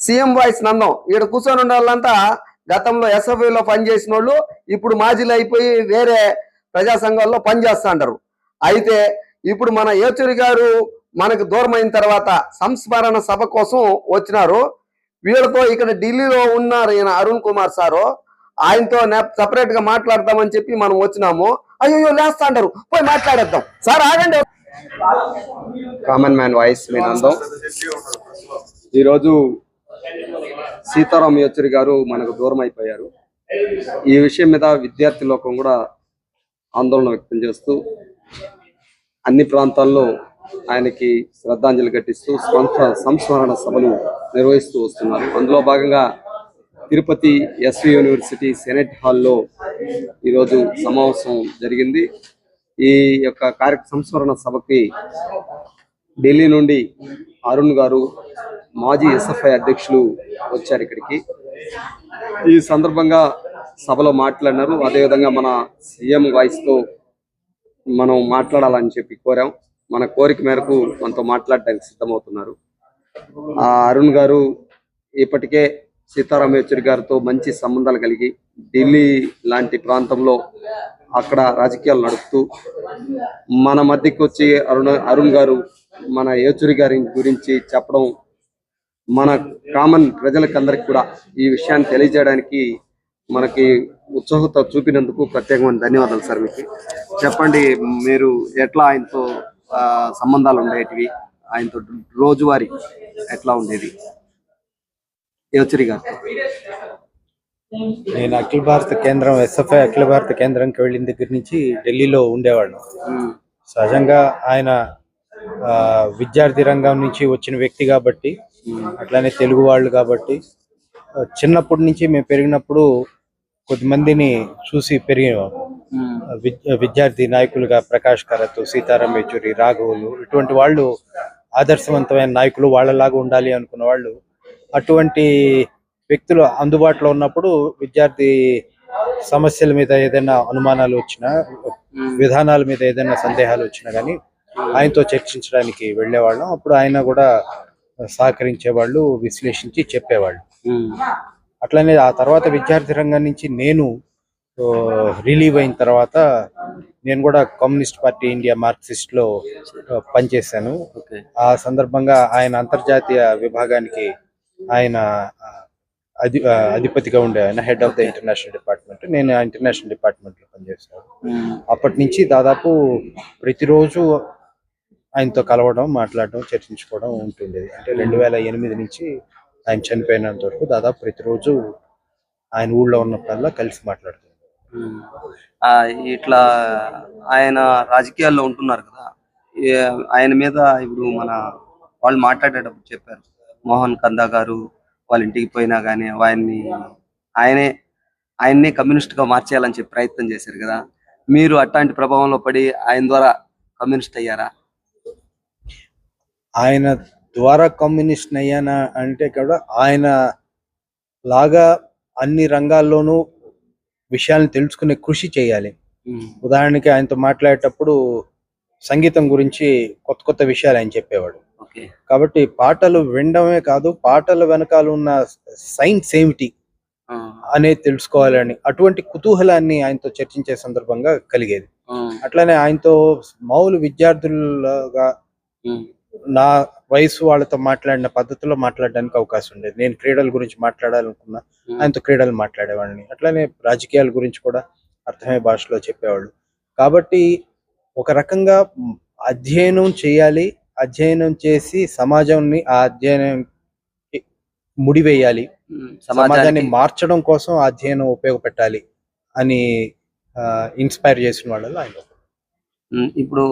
CM voice Nandam ఈడ కూర్చొని ఉన్న వాళ్ళంతా గతంలో ఎస్ఎఫ్ఐలో లో పనిచేసిన వాళ్ళు ఇప్పుడు మాజీలు అయిపోయి వేరే ప్రజా సంఘాల్లో పనిచేస్తుంటారు అయితే ఇప్పుడు మన ఏచూరి గారు మనకు దూరం అయిన తర్వాత సంస్మరణ సభ కోసం వచ్చినారు. వీళ్ళతో ఇక్కడ ఢిల్లీలో ఉన్నారు ఈయన అరుణ్ కుమార్ సారు. ఆయనతో సపరేట్గా మాట్లాడదామని చెప్పి మనం వచ్చినాము. అయ్యో లేస్తా అంటారు పోయి మాట్లాడేద్దాం. సార్ ఆగండి. కామన్ మ్యాన్ వాయిస్ మీ నందం. ఈరోజు సీతారాం యేచూరి గారు మనకు దూరం అయిపోయారు ఈ విషయం మీద విద్యార్థి లోకం కూడా ఆందోళన వ్యక్తం చేస్తూ అన్ని ప్రాంతాల్లో ఆయనకి శ్రద్ధాంజలి ఘటిస్తూ స్వంత సంస్మరణ సభలు నిర్వహిస్తూ వస్తున్నారు. అందులో భాగంగా తిరుపతి ఎస్వి యూనివర్సిటీ సెనెట్ హాల్లో ఈరోజు సమావేశం జరిగింది. ఈ యొక్క కార్య సంస్మరణ సభకి ఢిల్లీ నుండి అరుణ్ గారు మాజీ ఎస్ఎఫ్ఐ అధ్యక్షులు వచ్చారు ఇక్కడికి. ఈ సందర్భంగా సభలో మాట్లాడినారు. అదేవిధంగా మన సీఎం వాయిస్తో మనం మాట్లాడాలని చెప్పి కోరాం. మన కోరిక మేరకు మనతో మాట్లాడడానికి సిద్ధమవుతున్నారు. ఆ అరుణ్ గారు ఇప్పటికే సీతారాం యేచూరి గారితో మంచి సంబంధాలు కలిగి ఢిల్లీ లాంటి ప్రాంతంలో అక్కడ రాజకీయాలు నడుపుతూ మన మధ్యకి వచ్చి అరుణ్ అరుణ్ గారు మన యేచూరి గారి గురించి చెప్పడం మన కామన్ ప్రజలకు అందరికి కూడా ఈ విషయాన్ని తెలియజేయడానికి మనకి ఉత్సాహత చూపినందుకు ప్రత్యేకమైన ధన్యవాదాలు సార్ మీకు. చెప్పండి మీరు ఎట్లా ఆయనతో సంబంధాలు ఉండేటివి? ఆయనతో రోజువారీ ఎట్లా ఉండేది? యేచూరి గారితో నేను అఖిల భారత కేంద్రం ఎస్ఎఫ్ఐ అఖిల భారత కేంద్రంకి వెళ్ళిన దగ్గర నుంచి ఢిల్లీలో ఉండేవాళ్ళం ఉమ్, సహజంగా ఆయన విద్యార్థి రంగం నుంచి వచ్చిన వ్యక్తి కాబట్టి అట్లానే తెలుగు వాళ్ళు కాబట్టి చిన్నప్పటి నుంచి మేము పెరిగినప్పుడు కొద్దిమందిని చూసి పెరిగేవాం విద్యార్థి నాయకులుగా ప్రకాష్ కరత్ సీతారాం యేచూరి రాఘవులు ఇటువంటి వాళ్ళు ఆదర్శవంతమైన నాయకులు వాళ్ళలాగా ఉండాలి అనుకున్న వాళ్ళు అటువంటి వ్యక్తులు అందుబాటులో ఉన్నప్పుడు విద్యార్థి సమస్యల మీద ఏదైనా అనుమానాలు వచ్చినా విధానాల మీద ఏదైనా సందేహాలు వచ్చినా కానీ ఆయనతో చర్చించడానికి వెళ్ళేవాళ్ళం. అప్పుడు ఆయన కూడా సహకరించేవాళ్ళు విశ్లేషించి చెప్పేవాళ్ళు. అట్లనే ఆ తర్వాత విద్యార్థి రంగం నుంచి నేను రిలీవ్ అయిన తర్వాత నేను కూడా కమ్యూనిస్ట్ పార్టీ ఇండియా మార్క్సిస్ట్లో పనిచేశాను. ఆ సందర్భంగా ఆయన అంతర్జాతీయ విభాగానికి ఆయన అధి అధిపతిగా ఉండే ఆయన head of the international department నేను ఇంటర్నేషనల్ డిపార్ట్మెంట్లో పనిచేశాను. అప్పటి నుంచి దాదాపు ప్రతిరోజు ఆయనతో కలవడం మాట్లాడడం చర్చించుకోవడం ఉంటుండేది అంటే రెండు వేల ఎనిమిది నుంచి ఆయన చనిపోయినంత వరకు దాదాపు ప్రతిరోజు ఆయన ఊళ్ళో ఉన్నప్పుడల్లా కలిసి మాట్లాడుతుంది. ఆ, ఇట్లా ఆయన రాజకీయాల్లో ఉంటున్నారు కదా. ఆయన మీద ఇప్పుడు మన వాళ్ళు మాట్లాడేటప్పుడు చెప్పారు. మోహన్ కందా గారు వాళ్ళ ఇంటికి పోయినా కానీ ఆయన్ని ఆయనే ఆయన్నే కమ్యూనిస్ట్గా మార్చేయాలని చెప్పి ప్రయత్నం చేశారు కదా. మీరు అట్లాంటి ప్రభావంలో పడి ఆయన ద్వారా కమ్యూనిస్ట్ అయ్యారా? ఆయన ద్వారా కమ్యూనిస్ట్ అయ్యానా అంటే కూడా ఆయన లాగా అన్ని రంగాల్లోనూ విషయాలను తెలుసుకునే కృషి చేయాలి. ఉదాహరణకి ఆయనతో మాట్లాడేటప్పుడు సంగీతం గురించి కొత్త కొత్త విషయాలు ఆయన చెప్పేవాడు. కాబట్టి పాటలు వినడమే కాదు పాటల వెనకాల ఉన్న సైన్స్ ఏమిటి అనేది తెలుసుకోవాలని అటువంటి కుతూహలాన్ని ఆయనతో చర్చించే సందర్భంగా కలిగేది. అట్లనే ఆయనతో మామూలు విద్యార్థులుగా నా వయసు వాళ్ళతో మాట్లాడిన పద్ధతిలో మాట్లాడడానికి అవకాశం ఉండేది. నేను క్రీడల గురించి మాట్లాడాలనుకున్నా ఆయనతో క్రీడలు మాట్లాడేవాడిని. అట్లనే రాజకీయాల గురించి కూడా అర్థమయ్యే భాషలో చెప్పేవాళ్ళు. కాబట్టి ఒక రకంగా అధ్యయనం చేయాలి అధ్యయనం చేసి సమాజాన్ని ఆ అధ్యయనం ముడివేయాలి. సమాజాన్ని మార్చడం కోసం అధ్యయనం ఉపయోగపెట్టాలి అని ఇన్స్పైర్ చేసిన వాళ్ళలో ఆయన. ఇప్పుడు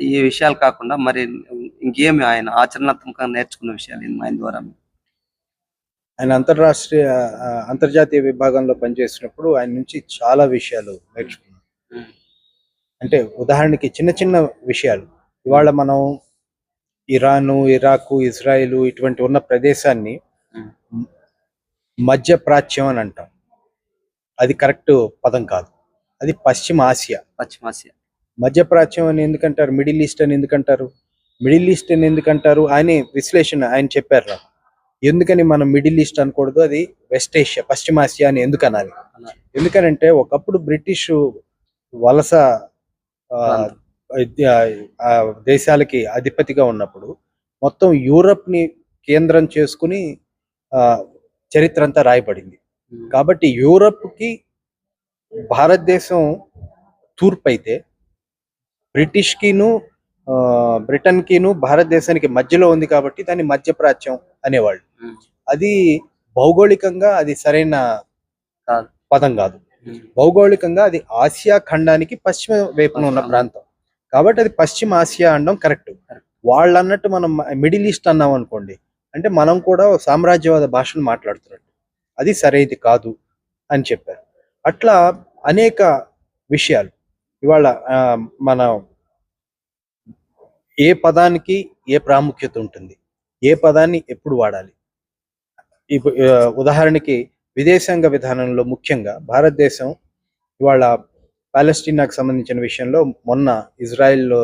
ఈ విషయాలు కాకుండా మరి ఇంకేమి ఆయన ఆచరణాత్మకంగా నేర్చుకున్న విషయాలు ఆయన ద్వారా? ఆయన అంతర్రాష్ట్రీయ అంతర్జాతీయ విభాగంలో పనిచేసినప్పుడు ఆయన నుంచి చాలా విషయాలు నేర్చుకున్నాం. అంటే ఉదాహరణకి చిన్న చిన్న విషయాలు. ఇవాళ మనం ఇరాను ఇరాకు ఇజ్రాయిల్ ఇటువంటి ఉన్న ప్రదేశాన్ని మధ్య ప్రాచ్యం అని అంటాం. అది కరెక్ట్ పదం కాదు. అది పశ్చిమ ఆసియా. పశ్చిమాసియా మధ్య ప్రాచ్యం అని ఎందుకంటారు? మిడిల్ ఈస్ట్ అని ఎందుకంటారు? మిడిల్ ఈస్ట్ అని ఎందుకంటారు? ఆయన విశ్లేషణ ఆయన చెప్పారు నాకు ఎందుకని మనం మిడిల్ ఈస్ట్ అనకూడదు? అది వెస్ట్ ఏషియా పశ్చిమాసియా అని ఎందుకు అనాలి? అనాలి. ఎందుకనంటే ఒకప్పుడు బ్రిటిష్ వలస దేశాలకి అధిపతిగా ఉన్నప్పుడు మొత్తం యూరప్ని కేంద్రం చేసుకుని ఆ, చరిత్ర అంతా రాయబడింది. కాబట్టి యూరప్కి భారతదేశం తూర్పు అయితే బ్రిటిష్ కిను ఆ, బ్రిటన్ కిను భారతదేశానికి మధ్యలో ఉంది కాబట్టి దాన్ని మధ్యప్రాచ్యం అనేవాళ్ళు. అది భౌగోళికంగా అది సరైన. పదం కాదు. భౌగోళికంగా అది ఆసియా ఖండానికి పశ్చిమ వైపున ఉన్న. ప్రాంతం. కాబట్టి అది పశ్చిమ ఆసియా అనడం కరెక్ట్. వాళ్ళు అన్నట్టు మనం మిడిల్ ఈస్ట్ అన్నాం అనుకోండి అంటే మనం కూడా సామ్రాజ్యవాద భాషను మాట్లాడుతున్నట్టు. అది సరైనది కాదు అని చెప్పారు. అట్లా అనేక విషయాలు. ఇవాళ మన ఏ పదానికి ఏ ప్రాముఖ్యత ఉంటుంది? ఏ పదాన్ని ఎప్పుడు వాడాలి? ఉదాహరణకి విదేశాంగ విధానంలో ముఖ్యంగా భారతదేశం ఇవాళ పాలెస్టీనాకు సంబంధించిన విషయంలో మొన్న ఇజ్రాయెల్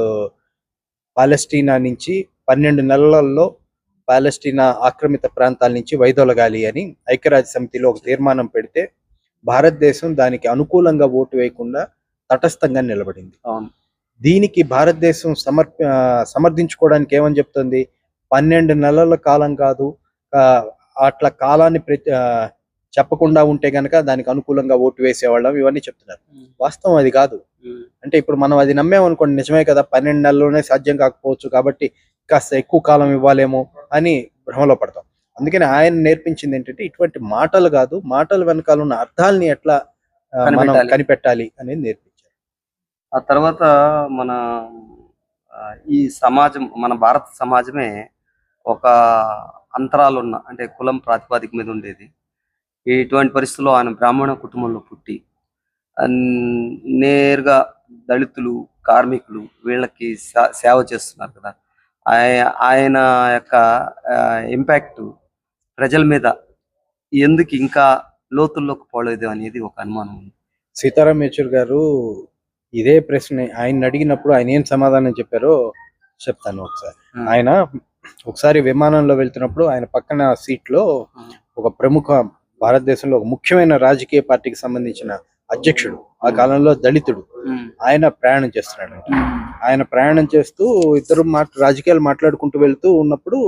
పాలెస్టీనా నుంచి పన్నెండు నెలల్లో పాలెస్టీనా ఆక్రమిత ప్రాంతాల నుంచి వైదొలగాలి అని ఐక్యరాజ్య సమితిలో ఒక తీర్మానం పెడితే భారతదేశం దానికి అనుకూలంగా ఓటు వేయకుండా తటస్థంగా నిలబడింది. దీనికి భారతదేశం సమర్ సమర్థించుకోవడానికి ఏమని చెప్తుంది? పన్నెండు నెలల కాలం కాదు అట్లా కాలాన్ని చెప్పకుండా ఉంటే గనక దానికి అనుకూలంగా ఓటు వేసేవాళ్ళం ఇవన్నీ చెప్తున్నారు. వాస్తవం అది కాదు. అంటే ఇప్పుడు మనం అది నమ్మేమనుకోండి నిజమే కదా పన్నెండు నెలల్లోనే సాధ్యం కాకపోవచ్చు కాబట్టి కాస్త ఎక్కువ కాలం ఇవ్వాలేమో అని భ్రమలో పడతాం. అందుకని ఆయన నేర్పించింది ఏంటంటే ఇటువంటి మాటలు కాదు మాటల వెనకాల ఉన్న అర్థాలని ఎట్లా మనం కనిపెట్టాలి. అనేది నేర్పించారు ఆ తర్వాత మన ఈ సమాజం మన భారత సమాజమే ఒక అంతరాలు ఉన్న అంటే కులం ప్రాతిపాదిక మీద ఉండేది. ఇటువంటి పరిస్థితుల్లో ఆయన బ్రాహ్మణ కుటుంబంలో పుట్టి నేరుగా దళితులు కార్మికులు వీళ్ళకి సేవ చేస్తున్నారు కదా. ఆయ- ఆయన యొక్క ఇంపాక్ట్ ప్రజల మీద ఎందుకు ఇంకా లోతుల్లోకి పోలేదు అనేది ఒక అనుమానం ఉంది. సీతారాం యేచూర్ గారు ఇదే ప్రశ్న ఆయన అడిగినప్పుడు ఆయన ఏం సమాధానం చెప్పారో చెప్తాను ఒకసారి. ఆయన ఒకసారి విమానంలో వెళ్తున్నప్పుడు ఆయన పక్కన సీట్లో Hmm. ఒక ప్రముఖ భారతదేశంలో ఒక ముఖ్యమైన రాజకీయ పార్టీకి సంబంధించిన అధ్యక్షుడు ఆ. కాలంలో దళితుడు ఆయన ప్రయాణం చేస్తున్నాడు ఆయన ప్రయాణం చేస్తూ ఇద్దరు మాట రాజకీయాలు మాట్లాడుకుంటూ వెళ్తూ ఉన్నప్పుడు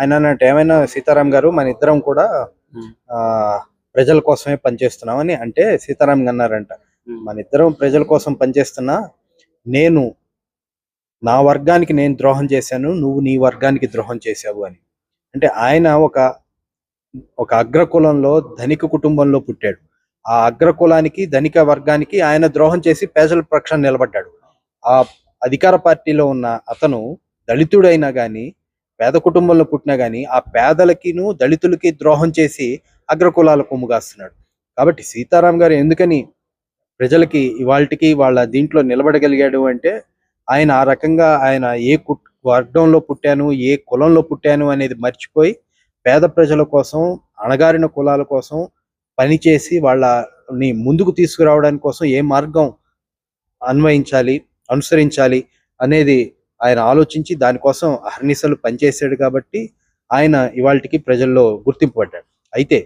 ఆయన అన్నట్టు ఏమైనా సీతారాం గారు మన ఇద్దరం కూడా. ఆ ప్రజల కోసమే పనిచేస్తున్నామని అంటే సీతారాం అన్నారంట మన ఇద్దరం ప్రజల కోసం పనిచేస్తున్నా నేను నా వర్గానికి నేను ద్రోహం చేశాను నువ్వు నీ వర్గానికి ద్రోహం చేశావు అని. అంటే ఆయన ఒక ఒక అగ్రకులంలో ధనిక కుటుంబంలో పుట్టాడు. ఆ అగ్రకులానికి ధనిక వర్గానికి ఆయన ద్రోహం చేసి పేదల పక్షాన నిలబడ్డాడు. ఆ అధికార పార్టీలో ఉన్న అతను దళితుడైనా కానీ పేద కుటుంబంలో పుట్టినా కానీ ఆ పేదలకిను దళితులకి ద్రోహం చేసి అగ్రకులాల కొమ్ముగాస్తున్నాడు కాబట్టి సీతారాం గారు ఎందుకని ప్రజలకి ఇవాళకి వాళ్ళ దీంట్లో నిలబడగలిగాడు అంటే ఆయన ఆ రకంగా ఆయన ఏ వర్గంలో పుట్టాను ఏ కులంలో పుట్టాను అనేది మర్చిపోయి పేద ప్రజల కోసం అణగారిన కులాల కోసం పనిచేసి వాళ్ళని ముందుకు తీసుకురావడానికి కోసం ఏ మార్గం అన్వయించాలి అనుసరించాలి అనేది ఆయన ఆలోచించి దానికోసం అహర్నిశలు పనిచేశాడు కాబట్టి ఆయన ఇవాళకి ప్రజల్లో గుర్తింపు పడ్డాడు. అయితే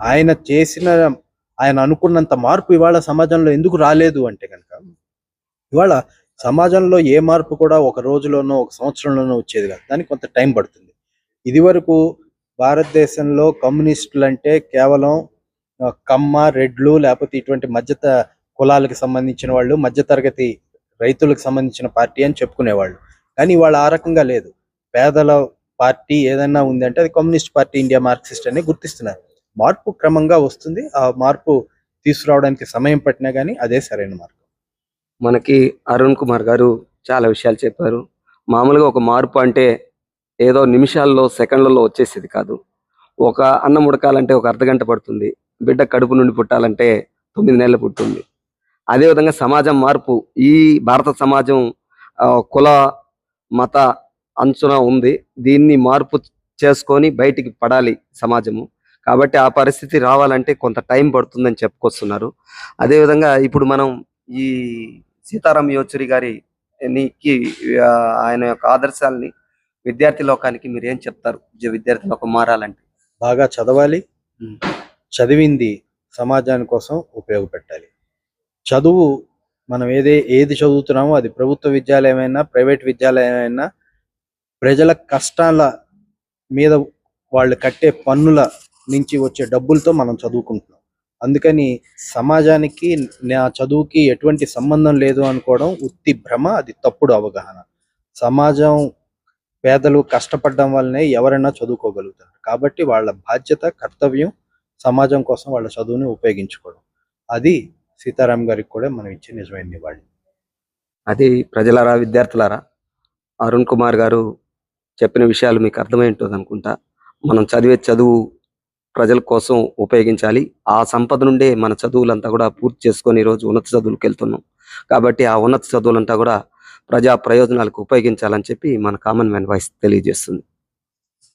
ఆయన చేసిన ఆయన అనుకున్నంత మార్పు ఇవాళ సమాజంలో ఎందుకు రాలేదు అంటే కనుక ఇవాళ సమాజంలో ఏ మార్పు కూడా ఒక రోజులోనో ఒక సంవత్సరంలోనో వచ్చేది కాదు. దానికి కొంత టైం పడుతుంది. ఇది వరకు భారతదేశంలో కమ్యూనిస్టులు అంటే కేవలం కమ్మ రెడ్లు లేకపోతే ఇటువంటి మధ్యత కులాలకు సంబంధించిన వాళ్ళు మధ్యతరగతి రైతులకు సంబంధించిన పార్టీ అని చెప్పుకునేవాళ్ళు. కానీ ఇవాళ ఆ రకంగా లేదు. పేదల పార్టీ ఏదైనా ఉంది అంటే అది కమ్యూనిస్ట్ పార్టీ ఇండియా మార్క్సిస్ట్ అని గుర్తిస్తున్నారు. మార్పు క్రమంగా వస్తుంది. ఆ మార్పు తీసుకురావడానికి సమయం పట్టినా కానీ అదే సరైన మార్గం. మనకి అరుణ్ కుమార్ గారు చాలా విషయాలు చెప్పారు. మామూలుగా ఒక మార్పు అంటే ఏదో నిమిషాల్లో సెకండ్లలో వచ్చేసేది కాదు. ఒక అన్నం ఉడకాలంటే ఒక అర్ధ గంట పడుతుంది. బిడ్డ కడుపు నుండి పుట్టాలంటే తొమ్మిది నెలలు పుట్టింది. అదేవిధంగా సమాజం మార్పు ఈ భారత సమాజం ఆ, కుల మత అంచున ఉంది. దీన్ని మార్పు చేసుకొని బయటికి పడాలి సమాజము. కాబట్టి ఆ పరిస్థితి రావాలంటే కొంత టైం పడుతుందని చెప్పుకొస్తున్నారు. అదేవిధంగా ఇప్పుడు మనం ఈ సీతారాం యోచూరి గారి నికి ఆయన యొక్క ఆదర్శాలని విద్యార్థి లోకానికి మీరు ఏం చెప్తారు? విద్యార్థి లోకం మారాలంటే. బాగా చదవాలి. చదివింది సమాజాని కోసం ఉపయోగపెట్టాలి. చదువు మనం ఏదే ఏది చదువుతున్నామో అది ప్రభుత్వ విద్యాలయమైనా ప్రైవేట్ విద్యాలయమైనా ప్రజల కష్టాల మీద వాళ్ళు కట్టే పన్నుల నుంచి వచ్చే డబ్బులతో మనం చదువుకుంటున్నాం. అందుకని సమాజానికి నా చదువుకి ఎటువంటి సంబంధం లేదు అనుకోవడం ఉత్తి భ్రమ అది తప్పుడు అవగాహన. సమాజం పేదలు కష్టపడడం వల్లనే ఎవరైనా చదువుకోగలుగుతారు. కాబట్టి వాళ్ళ బాధ్యత కర్తవ్యం సమాజం కోసం వాళ్ళ చదువుని ఉపయోగించుకోవడం. అది సీతారాం గారికి కూడా మనం ఇచ్చే నిజమైన నివాళి. అది ప్రజలారా విద్యార్థులారా అరుణ్ కుమార్ గారు చెప్పిన విషయాలు మీకు అర్థమై ఉంటుంది అనుకుంటా మనం చదివే చదువు ప్రజల కోసం ఉపయోగించాలి. ఆ సంపద నుండే మన చదువులంతా కూడా పూర్తి చేసుకొని ఈరోజు ఉన్నత చదువులకు వెళ్తున్నాం. కాబట్టి ఆ ఉన్నత చదువులంతా కూడా ప్రజా ప్రయోజనాలకు ఉపయోగించాలని చెప్పి మన కామన్ మ్యాన్ వాయిస్ తెలియజేస్తుంది.